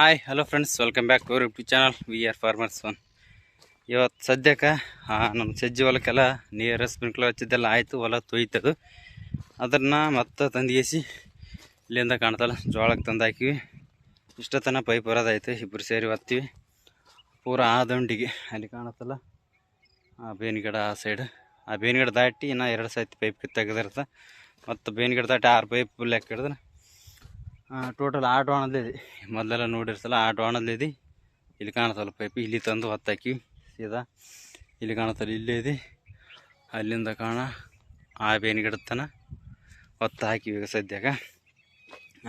Hi hello friends welcome back our YouTube channel we are farmers one ಇವತ್ತು ಸದ್ಯಕ್ಕೆ ನಮ್ಮ ಸಜ್ಜಿ ಹೊಲಕ್ಕೆಲ್ಲ ನೀರು ಸ್ಪ್ರಿಂಕ್ಲರ್ ಹಚ್ಚಿದ್ದೆಲ್ಲ ಆಯಿತು, ಹೊಲ ತೊಯ್ತದು. ಅದನ್ನು ಮತ್ತೆ ತಂದಿಗೆಸಿ ಇಲ್ಲಿಂದ ಕಾಣ್ತಲ್ಲ, ಜೋಳಕ್ಕೆ ತಂದು ಹಾಕಿವಿ. ಇಷ್ಟತನ ಪೈಪ್ ಬರೋದಾಯ್ತು ಇಬ್ಬರು ಸೇರಿ ಒತ್ತೀವಿ. ಪೂರ ಆ ದಂಡಿಗೆ. ಅಲ್ಲಿ ಕಾಣತ್ತಲ್ಲ, ಆ ಬೇವಿನ ಆ ಸೈಡ್ ಆ ಬೇವಿನ ಗಿಡ ದಾಟಿ ಇನ್ನೂ ಎರಡು ಸೈತಿ ಪೈಪ್ ಕಿತ್ತಾಗದಿರುತ್ತೆ ಮತ್ತು ಬೇವಿನ ಗಿಡ ದಾಟಿ ಆರು ಪೈಪ್ ಲೆಕ್ಕ ಹಿಡಿದ್ರೆ ಟೋಟಲ್ ಆಟೋ ಇದೆ. ಮೊದಲೆಲ್ಲ ನೋಡಿರ್ಸಲ್ಲ, ಆಟೋ ಇದೆ. ಇಲ್ಲಿ ಕಾಣಿಸಲ್ಲ ಪೈಪ್ ಇಲ್ಲಿ ತಂದು ಹೊತ್ತಾಕಿ ಸೀದಾ ಇಲ್ಲಿ ಕಾಣಿಸಲ್ಲ ಇಲ್ಲೇ ಇದೆ. ಅಲ್ಲಿಂದ ಕಾಣ, ಆ ಬೇನ್ ಗಿಡದ ತನ ಹೊತ್ತು ಹಾಕಿವಿ ಈಗ ಸದ್ಯಾಗ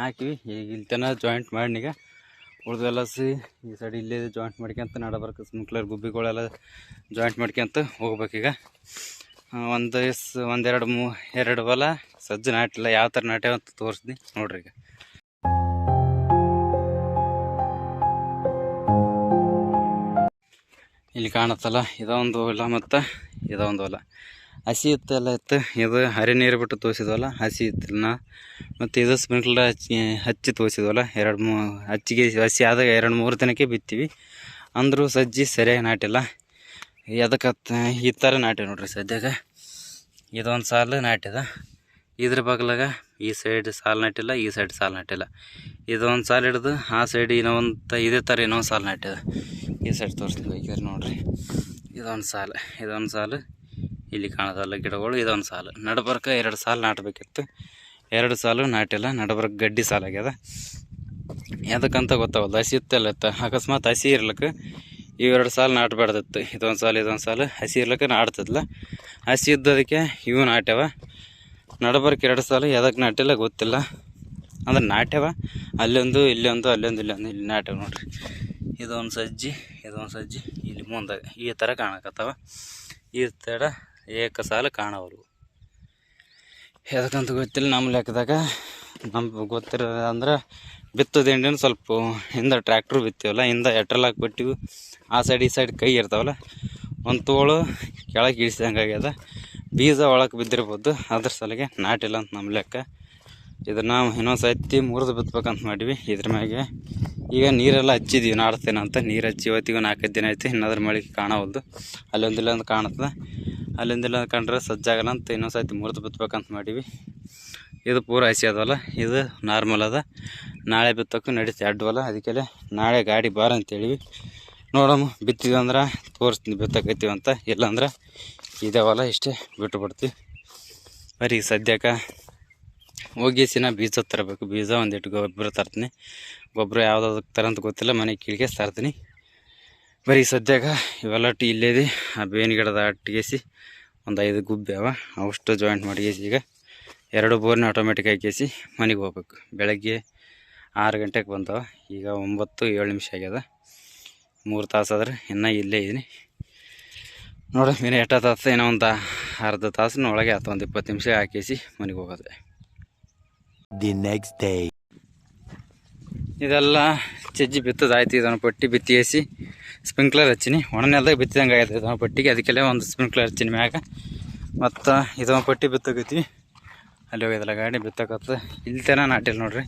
ಹಾಕಿವಿ, ಈಗ ಇಲ್ಲಿ ತನ ಜಾಯಿಂಟ್ ಮಾಡಿನೀಗ ಉಳ್ದೆಲ್ಲ ಸಿ, ಈ ಸೈಡ್ ಇಲ್ಲೇ ಜಾಯಿಂಟ್ ಮಾಡ್ಕೊಂತ ನಡಬರ್ಕ ಸ್ಮಿಕ್ಲರ್, ಗುಬ್ಬಿಗಳೆಲ್ಲ ಜಾಯಿಂಟ್ ಮಾಡ್ಕೊಂತ ಹೋಗ್ಬೇಕೀಗ ಒಂದು ಎಸ್, ಒಂದೆರಡು ಮೂ, ಎರಡು ಬಲ ಸಜ್ಜು ನಾಟಿಲ್ಲ, ಯಾವ ಥರ ನಾಟ್ಯ ಅಂತ ತೋರಿಸ್ದಿ ನೋಡ್ರಿ ಈಗ. ಇಲ್ಲಿ ಕಾಣತ್ತಲ್ಲ ಇದೊಂದು ಹೊಲ ಮತ್ತು ಇದೊಂದು ಹೊಲ. ಹಸಿ ಇತ್ತೆಲ್ಲ ಇತ್ತು. ಇದು ಹರಿ ನೀರು ಬಿಟ್ಟು ತೋರಿಸಿದ್ವಲ್ಲ, ಹಸಿ ಇತ್ತಿಲ್ಲ ಮತ್ತು ಇದು ಸ್ಪ್ರಿಂಕ್ಲರ್ ಹಚ್ಚಿ ಹಚ್ಚಿ ತೋರಿಸಿದ್ವಲ್ಲ, ಎರಡು ಮೂ, ಹಚ್ಚಿಗೆ ಹಸಿ ಆದಾಗ ಎರಡು ಮೂರು ದಿನಕ್ಕೆ ಬಿತ್ತೀವಿ. ಅಂದರೂ ಸಜ್ಜಿ ಸರಿಯಾಗಿ ನಾಟಿಲ್ಲ. ಎದಕ್ಕೆ ಈ ಥರ ನಾಟಿ ನೋಡ್ರಿ ಸದ್ಯಾಗ ಇದೊಂದು ಸಾಲು ನಾಟಿದ. ಇದ್ರ ಬಗ್ಲಾಗ ಈ ಸೈಡ್ ಸಾಲು ನಾಟಿಲ್ಲ, ಈ ಸೈಡ್ ಸಾಲು ನಾಟಿಲ್ಲ. ಇದೊಂದು ಸಾಲು ಹಿಡಿದು ಆ ಸೈಡ್ ಇನ್ನೊಂದು ಇದೇ ಥರ ಇನ್ನೊಂದು ಸಾಲು ನಾಟಿದ. ಈ ಸೈಡ್ ತೋರಿಸ್ತೀನಿ ಬೇಕಿದ್ರೆ ನೋಡ್ರಿ. ಇದೊಂದು ಸಾಲು ಇದೊಂದು ಸಾಲು. ಇಲ್ಲಿ ಕಾಣೋದಲ್ಲ ಗಿಡಗಳು, ಇದೊಂದು ಸಾಲು. ನಡಬರ್ಕ ಎರಡು ಸಾಲು ನಾಟಬೇಕಿತ್ತು. ಎರಡು ಸಾಲು ನಾಟಿಲ್ಲ, ನಡಬರ್ಕ ಗಡ್ಡಿ ಸಾಲಾಗ್ಯದ ಯಾವ್ದಕ್ಕಂತ ಗೊತ್ತಾಗಲ್ಲ ಹಸಿ ಇತ್ತಲ್ಲ ಇತ್ತು. ಅಕಸ್ಮಾತ್ ಹಸಿ ಇರ್ಲಿಕ್ಕೆ ಇವೆರಡು ಸಾಲು ನಾಟಬಾರ್ದಿತ್ತು. ಇದೊಂದು ಸಾಲು ಇದೊಂದು ಸಾಲು. ಹಸಿ ಇರ್ಲಿಕ್ಕೆ ನಾಡ್ತಿದ್ಲ ಹಸಿ ಇದ್ದದಕ್ಕೆ ಇವು ನಾಟ್ಯವ. ನಡಬರ್ಕ ಎರಡು ಸಾಲು ಯಾವ್ದಕ್ಕೆ ನಾಟಿಲ್ಲ ಗೊತ್ತಿಲ್ಲ. ಅಂದ್ರೆ ನಾಟ್ಯವ. ಅಲ್ಲೊಂದು, ಇಲ್ಲೊಂದು ಅಲ್ಲೊಂದು, ಇಲ್ಲೊಂದು, ಇಲ್ಲಿ ನಾಟ್ಯವ ನೋಡ್ರಿ. ಇದೊಂದು ಸಜ್ಜಿ ಇದೊಂದು ಸಜ್ಜಿ. ಇಲ್ಲಿ ಮುಂದೆ ಈ ಥರ ಕಾಣಕತ್ತವ. ಈ ಥರ ಏಕ ಸಾಲ ಕಾಣವರು ಯಾಕಂತ ಗೊತ್ತಿಲ್ಲ ನಮ್ಮ ಲೆಕ್ಕದಾಗ. ನಮ್ಗೆ ಗೊತ್ತಿರೋ ಅಂದ್ರೆ ಬಿತ್ತದ ಸ್ವಲ್ಪ ಹಿಂದೆ ಟ್ರ್ಯಾಕ್ಟ್ರ್ ಬಿತ್ತೀವಲ್ಲ, ಹಿಂದೆ ಎಟ್ರಲ್ ಹಾಕ್ಬಿಟ್ಟಿವಿ ಆ ಸೈಡ್ ಈ ಸೈಡ್ ಕೈ ಇರ್ತಾವಲ್ಲ, ಒಂದು ತೋಳು ಕೆಳಗೆ ಇಳಿಸಿದಂಗೆ ಆಗ್ಯದ. ಬೀಜ ಒಳಗೆ ಬಿದ್ದಿರ್ಬೋದು. ಅದ್ರ ಸಲಿಗೆ ನಾಟಿಲ್ಲ ಅಂತ ನಮ್ಮ ಲೆಕ್ಕ. ಇದನ್ನು ಇನ್ನೊಂದು ಸತಿ ಮುರಿದು ಬಿತ್ಬೇಕಂತ ಮಾಡಿವಿ. ಇದ್ರ ಮ್ಯಾಗೆ ಈಗ ನೀರೆಲ್ಲ ಹಚ್ಚಿದೀವಿ, ನಾಡ್ತೇನೆ ಅಂತ. ನೀರು ಹಚ್ಚಿ ಇವತ್ತಿಗೂ ನಾಲ್ಕೈದು ದಿನ ಐತಿ ಇನ್ನದ್ರ ಮಳೆ ಕಾಣವಲ್ದು. ಅಲ್ಲೊಂದಿಲ್ಲ ಅಂತ ಕಾಣುತ್ತದೆ ಅಲ್ಲಿಂದಿಲ್ಲ ಕಂಡ್ರೆ ಸಜ್ಜಾಗಲ್ಲ ಅಂತ ಇನ್ನೊಂದು ಸತಿ ಮುರಿದು ಬಿತ್ಬೇಕಂತ ಮಾಡೀವಿ. ಇದು ಪೂರ ಹಸಿ ಅದವಲ್ಲ, ಇದು ನಾರ್ಮಲ್ ಅದ. ನಾಳೆ ಬಿತ್ತಕ್ಕೂ ನಡೀತಿ ಅಡ್ವಲ್ಲ ಅದಕ್ಕೆಲ್ಲ ನಾಳೆ ಗಾಡಿ ಬಾರ ಅಂತೇಳಿವಿ. ನೋಡಮ್ಮ, ಬಿತ್ತಿದ್ವಿ ಅಂದ್ರೆ ತೋರಿಸ್ತೀನಿ ಬಿತ್ತಕ್ಕೈತೀವಿ ಅಂತ. ಇಲ್ಲಾಂದ್ರೆ ಇದಾವಲ್ಲ ಇಷ್ಟೇ ಬಿಟ್ಟು ಬಿಡ್ತೀವಿ ಬರೀ ಸದ್ಯಕ್ಕೆ ಹೋಗಿಸಿನ ಬೀಜ ತರಬೇಕು. ಬೀಜ ಒಂದಿಟ್ಟು ಗೊಬ್ಬರ ತರ್ತೀನಿ. ಗೊಬ್ಬರ ಯಾವುದಾದ್ರು ತರಂತ ಗೊತ್ತಿಲ್ಲ. ಮನೆ ಕೀಳಿಗೆ ತರ್ತೀನಿ. ಬರೀ ಸದ್ಯಾಗ ಇವೆಲ್ಲ ಟಿ ಇಲ್ಲೇದಿ ಆ ಬೇವಿನ ಗಿಡದ ಅಟ್ಟಿಗೆಸಿ ಒಂದು ಐದು ಗುಬ್ಬಿ ಅವ. ಅವಷ್ಟು ಜಾಯಿಂಟ್ ಮಾಡಿಗೆಸಿ ಈಗ ಎರಡು ಬೋರ್ನ ಆಟೋಮೆಟಿಕ್ ಹಾಕಿಸಿ ಮನೆಗೆ ಹೋಗ್ಬೇಕು. ಬೆಳಗ್ಗೆ ಆರು ಗಂಟೆಗೆ ಬಂದವ. ಈಗ ಒಂಬತ್ತು ಏಳು ನಿಮಿಷ ಆಗ್ಯದ. ಮೂರು ತಾಸು ಆದ್ರೆ ಇನ್ನೂ ಇಲ್ಲೇ ಇದೀನಿ. ನೋಡು ಮೀನು ತಾಸು ಏನೋ ಒಂದು ಅರ್ಧ ತಾಸಿನ ಒಳಗೆ ಆಯ್ತು ಒಂದು ಇಪ್ಪತ್ತು ನಿಮಿಷ ಹಾಕಿಸಿ ಮನೆಗೆ ಹೋಗೋದು. The ನೆಕ್ಸ್ಟ್ ಡೇ ಇದೆಲ್ಲ ಚಜ್ಜಿ ಬಿತ್ತದಾಯ್ತು ಇದನ್ನು ಪಟ್ಟಿ ಬಿತ್ತಿಸಿ ಸ್ಪ್ರಿಂಕ್ಲರ್ ಹಚ್ಚಿನಿ. ಒಣ ನೆಲದಾಗ ಬಿತ್ತಿದಂಗೆ ಆಗೈತೆ ಇದನ್ನು ಪಟ್ಟಿಗೆ. ಅದಕ್ಕೆಲ್ಲ ಒಂದು ಸ್ಪ್ರಿಂಕ್ಲರ್ ಹಚ್ಚಿನಿ ಮ್ಯಾಗ. ಮತ್ತು ಇದೊಂದು ಪಟ್ಟಿ ಬಿತ್ತಕೈತಿ ಅಲ್ಲಿ ಹೋಗಿದಲ್ಲ ಗಾಡಿ ಬಿತ್ತಕತ್ತ. ಇಲ್ಲಿ ತನ ನಾಟಿಲ್ಲ ನೋಡ್ರಿ.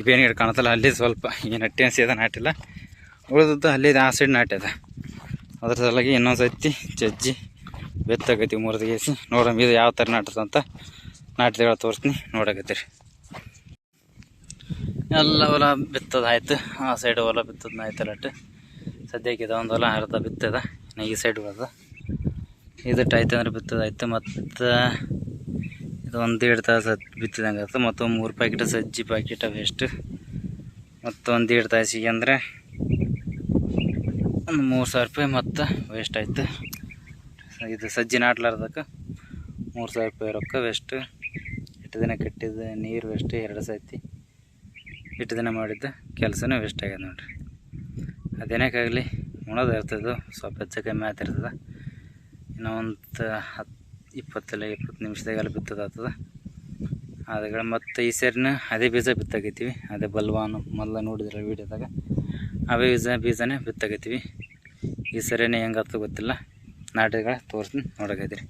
ಇವೇನು ಗಿಡ ಕಾಣತ್ತಲ್ಲ, ಅಲ್ಲಿ ಸ್ವಲ್ಪ ಈ ನಟ್ಟಿ ಅನ್ಸಿದ ನಾಟಿಲ್ಲ. ಉಳಿದದ್ದು ಅಲ್ಲಿ ಆ ಸೈಡ್ ನಾಟ್ಯದ. ಅದ್ರ ಸಲುವಾಗಿ ಇನ್ನೊಂದು ಸತಿ ಚಜ್ಜಿ ಬಿತ್ತಕೈತಿ ಮುರಿದಗೇಸಿ ನೋಡಮ್ ಇದು ಯಾವ ಥರ ನಾಟದಂತ ನಾಟಿದ ತೋರಿಸ್ತೀನಿ. ನೋಡಕತ್ತೀರಿ. ಎಲ್ಲ ಹೊಲ ಬಿತ್ತದಾಯ್ತು ಆ ಸೈಡ್ ಹೊಲ ಬಿತ್ತದ ಆಯ್ತಲ್ಲ ಅಟ್ಟು ಸದ್ಯಕ್ಕೆ ಇದೊಂದು ಹೊಲ ಅರ್ಧ ಬಿತ್ತದ. ಈ ಸೈಡ್ ಬರ್ತದ ಇದಟ್ಟು ಆಯ್ತು ಅಂದ್ರೆ ಬಿತ್ತದಾಯ್ತು ಮತ್ತು ಇದು ಒಂದು ಎರಡು ತಾಸು ಬಿತ್ತಿದಂಗೆ ಆಯ್ತು ಮತ್ತು ಮೂರು ಪ್ಯಾಕೆಟ್ ಸಜ್ಜಿ ಪ್ಯಾಕೆಟ್ ವೇಸ್ಟ್ ಮತ್ತೊಂದು ಒಂದು ಎರಡು ತಾಸಿಗೆ ಅಂದರೆ ಒಂದು ಮೂರು ಸಾವಿರ ರೂಪಾಯಿ ಮತ್ತು ವೇಸ್ಟ್ ಆಯ್ತು. ಇದು ಸಜ್ಜಿ ನಾಟ್ಲಾರ್ದಕ್ಕೆ ಮೂರು ಸಾವಿರ ರೂಪಾಯಿ ರೊಕ್ಕ ವೇಸ್ಟ್ ಎಷ್ಟು ದಿನ ಕಟ್ಟಿದ ನೀರು ವೇಸ್ಟ್ ಎರಡು ಸತಿ. ಇಟ್ಟು ದಿನ ಮಾಡಿದ್ದ ಕೆಲಸನೂ ವೇಸ್ಟ್ ಆಗ್ಯದ ನೋಡಿರಿ. ಅದೇನಕ್ಕಾಗಲಿ ಉಣೋದು ಇರ್ತದೆ, ಸ್ವಲ್ಪ ಹೆಚ್ಚು ಕಮ್ಮಿ ಆಗ್ತಿರ್ತದೆ ಇನ್ನೂ ಒಂದು ಹತ್ತು ಇಪ್ಪತ್ತಲ್ಲ ಇಪ್ಪತ್ತು ನಿಮಿಷದಾಗೆಲ್ಲ ಬಿತ್ತದಾಗ್ತದೆ ಅದಗಳ ಮತ್ತು ಈ ಸೇರಿನ ಅದೇ ಬೀಜ ಬಿತ್ತಾಗೈತೀವಿ ಅದೇ ಬಲ್ವಾನು ಮೊದಲ ನೋಡಿದ್ರೆ ವೀಡಿಯೋದಾಗ. ಅವೇ ಬೀಜ, ಬೀಜನೇ ಬಿತ್ತಾಕೈತೀವಿ. ಈ ಸರಿನೇ ಹೆಂಗಾಗ್ತದೆ ಗೊತ್ತಿಲ್ಲ. ನಾಟಿಗಳ ತೋರಿಸ್ತೀನಿ ನೋಡಕೈತೀರಿ